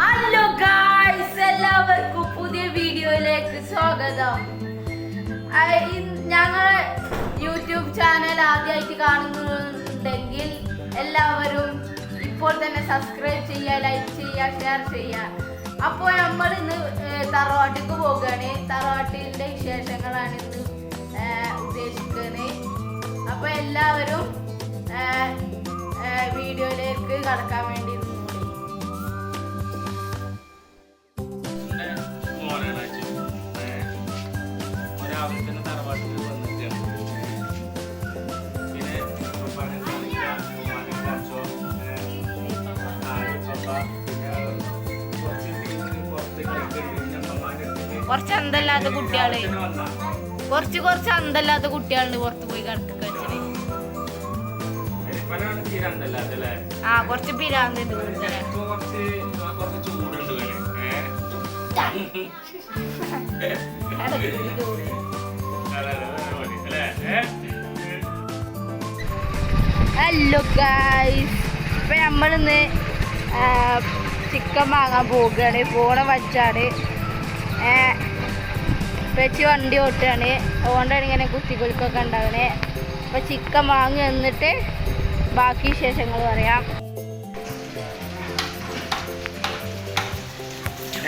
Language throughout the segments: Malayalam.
ഹലോ ഗായ്സ് എല്ലാവർക്കും പുതിയ വീഡിയോയിലേക്ക് സ്വാഗതം. ഞങ്ങൾ യൂട്യൂബ് ചാനൽ ആദ്യമായിട്ട് കാണുന്നുണ്ടെങ്കിൽ എല്ലാവരും ഇപ്പോൾ തന്നെ സബ്സ്ക്രൈബ് ചെയ്യുക ലൈക്ക് ചെയ്യുക ഷെയർ ചെയ്യുക. അപ്പോൾ നമ്മൾ ഇന്ന് തറവാട്ടിക്ക് പോകുകയാണ് തറവാട്ടിന്റെ വിശേഷങ്ങളാണ് ഇന്ന് ഉദ്ദേശിക്കുന്നത്. അപ്പോൾ എല്ലാവരും വീഡിയോയിലേക്ക് കടക്കാൻ വേണ്ടി കുറച്ച് അന്തല്ലാത്ത കുട്ടികൾ. കുറച്ച് കുറച്ച് അന്തല്ലാത്ത കുട്ടികളുണ്ട് പുറത്ത് പോയി കിടക്ക് കളിച്ചത്? ആ കുറച്ച്? ഹലോ ഗായ്സ് ഇപ്പൊ നമ്മളിന്ന് ചിക്കൻ വാങ്ങാൻ പോവുകയാണ് പോണ വച്ചാണ് വെച്ച് വണ്ടി ഓട്ടുകയാണ് അതുകൊണ്ടാണ് ഇങ്ങനെ കുത്തിക്കൊഴുക്കൊക്കെ ഉണ്ടാകണേ അപ്പൊ ചിക്കൻ വാങ്ങി വന്നിട്ട് ബാക്കി വിശേഷങ്ങൾ പറയാം.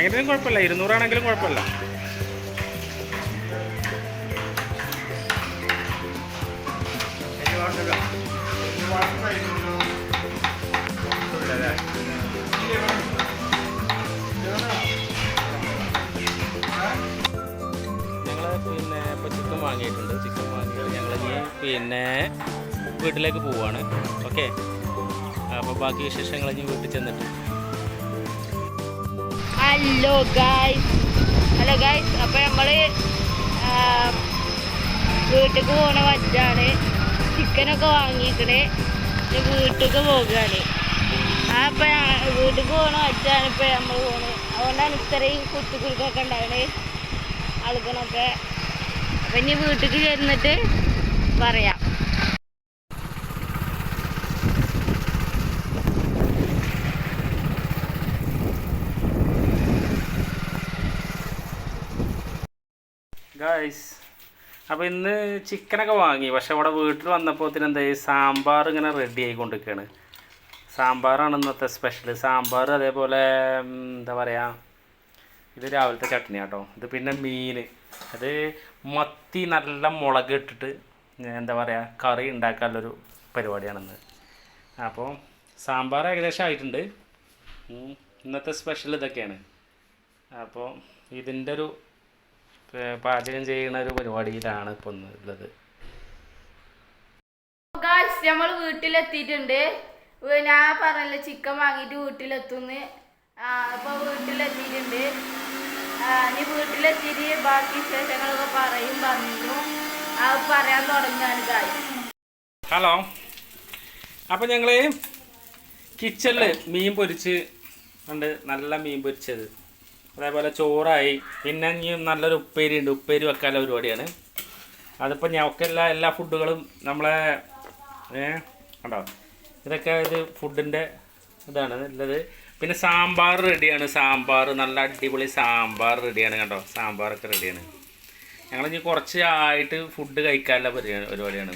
എങ്ങനെയും കുഴപ്പമില്ല. ഇരുന്നൂറാണെങ്കിലും കുഴപ്പമില്ല. ഞങ്ങൾ പിന്നെ വീട്ടിലേക്ക് പോവാണ്. ഓക്കെ അപ്പോൾ ബാക്കി വിശേഷങ്ങൾ ഞാൻ വീട്ടിൽ ചെന്നിട്ട്. ഹലോ ഗായ്സ് ഹലോ ഗായ്സ് അപ്പോൾ നമ്മൾ വീട്ടിലേക്ക് പോണ വച്ചാണ് ചിക്കനൊക്കെ വാങ്ങിക്കണേ വീട്ടിലേക്ക് പോകുകയാണ് ആ അപ്പം വീട്ടിലേക്ക് പോണ വച്ചാണ് ഇപ്പൊ നമ്മൾ പോണത്. അതുകൊണ്ടാണ് ഇത്രയും കുത്തുകുലുക്കൊക്കെ ഉണ്ടാകണേ അളുക്കണൊക്കെ അപ്പം ഇനി വീട്ടിലേക്ക് ചെന്നിട്ട് പറയാം. ഗായ്സ് അപ്പോൾ ഇന്ന് ചിക്കനൊക്കെ വാങ്ങി. പക്ഷെ അവിടെ വീട്ടിൽ വന്നപ്പോൾ എന്തായി സാമ്പാർ ഇങ്ങനെ റെഡി ആയിക്കൊണ്ടിരിക്കുകയാണ് സാമ്പാറാണ് ഇന്നത്തെ സ്പെഷ്യൽ സാമ്പാർ അതേപോലെ എന്താ പറയുക ഇത് രാവിലത്തെ ചട്നി കേട്ടോ ഇത് പിന്നെ മീൻ അത് മത്തി നല്ല മുളക് ഇട്ടിട്ട് എന്താ പറയുക കറി ഉണ്ടാക്കാനുള്ളൊരു പരിപാടിയാണെന്ന്. അപ്പോൾ സാമ്പാർ ഏകദേശം ആയിട്ടുണ്ട്. ഇന്നത്തെ സ്പെഷ്യൽ ഇതൊക്കെയാണ്. അപ്പോൾ ഇതിന്റെ ഒരു പാചകം ചെയ്യുന്ന ഒരു പരിപാടിയിലാണ് ഇപ്പോൾ ഉള്ളത്. നമ്മൾ വീട്ടിലെത്തിയിട്ടുണ്ട്. ഞാൻ പറഞ്ഞല്ലോ ചിക്കൻ വാങ്ങിയിട്ട് വീട്ടിലെത്തുന്നു. അപ്പോൾ വീട്ടിലെത്തിയിട്ടുണ്ട്. ഇനി വീട്ടിലെത്തിയിട്ട് ബാക്കി വിശേഷങ്ങളൊക്കെ പറയും പറഞ്ഞു പറയാൻ തുടങ്ങിയാണ് ഹലോ. അപ്പോൾ ഞങ്ങൾ കിച്ചണിൽ മീൻ പൊരിച്ച് ഉണ്ട് നല്ല മീൻ പൊരിച്ചത്. അതേപോലെ ചോറായി പിന്നെ നല്ലൊരു ഉപ്പേരി ഉണ്ട്. ഉപ്പേരി വെക്കാനുള്ള പരിപാടിയാണ്. അതിപ്പോൾ ഞങ്ങൾക്ക് എല്ലാ എല്ലാ ഫുഡുകളും നമ്മളെ ഏ കണ്ടോ? ഇതൊക്കെ ഇത് ഫുഡിന്റെ ഇതാണ് ഉള്ളത്. പിന്നെ സാമ്പാർ റെഡിയാണ് സാമ്പാർ നല്ല അടിപൊളി സാമ്പാർ റെഡിയാണ് കണ്ടോ? സാമ്പാറൊക്കെ റെഡിയാണ് ഞങ്ങൾ ഇനി കുറച്ച് ആയിട്ട് ഫുഡ് കഴിക്കാനുള്ള പരിപാടി പരിപാടിയാണ്.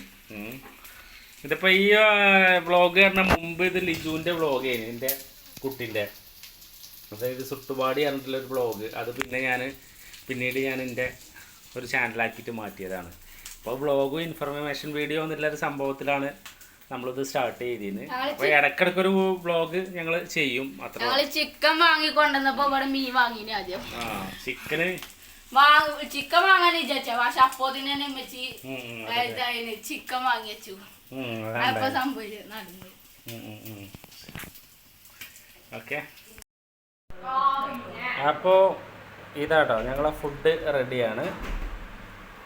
ഇതിപ്പോൾ ഈ വ്ളോഗ് പറഞ്ഞ മുമ്പ് ഇത് ലിജുവിന്റെ വ്ളോഗ് ആയിരുന്നു എന്റെ കുട്ടീന്റെ അതായത് സുട്ടുപാടി പറഞ്ഞിട്ടുള്ള ഒരു വ്ളോഗ് അത് പിന്നെ ഞാൻ പിന്നീട് ഞാൻ എന്റെ ഒരു ചാനലാക്കിയിട്ട് മാറ്റിയതാണ്. അപ്പോൾ വ്ളോഗും ഇൻഫർമേഷൻ വീഡിയോ എന്നുള്ളൊരു സംഭവത്തിലാണ് നമ്മളിത് സ്റ്റാർട്ട് ചെയ്തിരുന്നത് അപ്പൊ ഇടക്കിടക്ക് ഒരു വ്ളോഗ് ഞങ്ങൾ ചെയ്യും. അത്ര ചിക്കൻ വാങ്ങിക്കൊണ്ടുവന്നപ്പോ ഇവിടെ മീൻ വാങ്ങിന് ആദ്യം. ആ ചിക്കന് ചിക്കൻ വാങ്ങാൻ വിചാരിച്ച പക്ഷെ അപ്പോ തന്നെ വെച്ച് ഉം, ഉം, അതെ. ചിക്കൻ വാങ്ങി വെച്ചു. അപ്പൊ സംഭവിച്ചു നടന്നു ഓക്കെ. അപ്പോൾ ഇതാട്ടോ ഞങ്ങളെ ഫുഡ് റെഡിയാണ്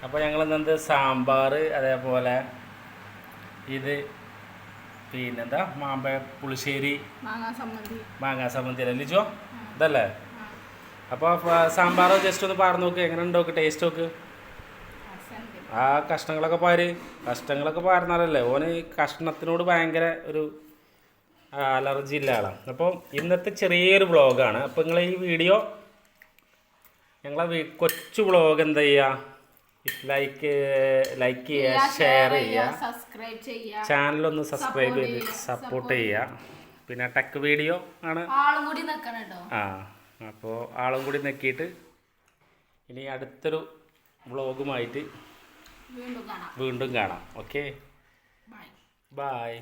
അപ്പോൾ ഞങ്ങൾ ഇന്നത് സാമ്പാർ അതേപോലെ ഇത് പിന്നെന്താ? മാമ്പ പുളിശ്ശേരി മാങ്ങാ സമ്മന്തി മാങ്ങാ സമ്മന്തി അല്ലേ ലിജോ? ഇതല്ലേ? അപ്പോൾ സാമ്പാർ ജസ്റ്റ് ഒന്ന് പാർന്ന് നോക്ക്. എങ്ങനെ ഉണ്ടോക്ക് ടേസ്റ്റ് നോക്ക്. ആ കഷ്ണങ്ങളൊക്കെ പാര്. കഷ്ണങ്ങളൊക്കെ പാരുന്നാലല്ലേ ഓന് കഷ്ണത്തിനോട് ഭയങ്കര ഒരു അലർജി ഇല്ല ആളാണ് അപ്പോൾ ഇന്നത്തെ ചെറിയൊരു വ്ളോഗാണ്. അപ്പോൾ നിങ്ങൾ ഈ വീഡിയോ ഞങ്ങളെ കൊച്ചു വ്ളോഗ് എന്താ ചെയ്യുക ലൈക്ക് ലൈക്ക് ചെയ്യുക ഷെയർ ചെയ്യുക ചാനലൊന്ന് സബ്സ്ക്രൈബ് ചെയ്ത് സപ്പോർട്ട് ചെയ്യുക പിന്നെ ടെക് വീഡിയോ ആണ്. ആ. അപ്പോൾ ആളും കൂടി നെക്കിയിട്ട് ഇനി അടുത്തൊരു വ്ളോഗുമായിട്ട് വീണ്ടും കാണാം. Okay bye bye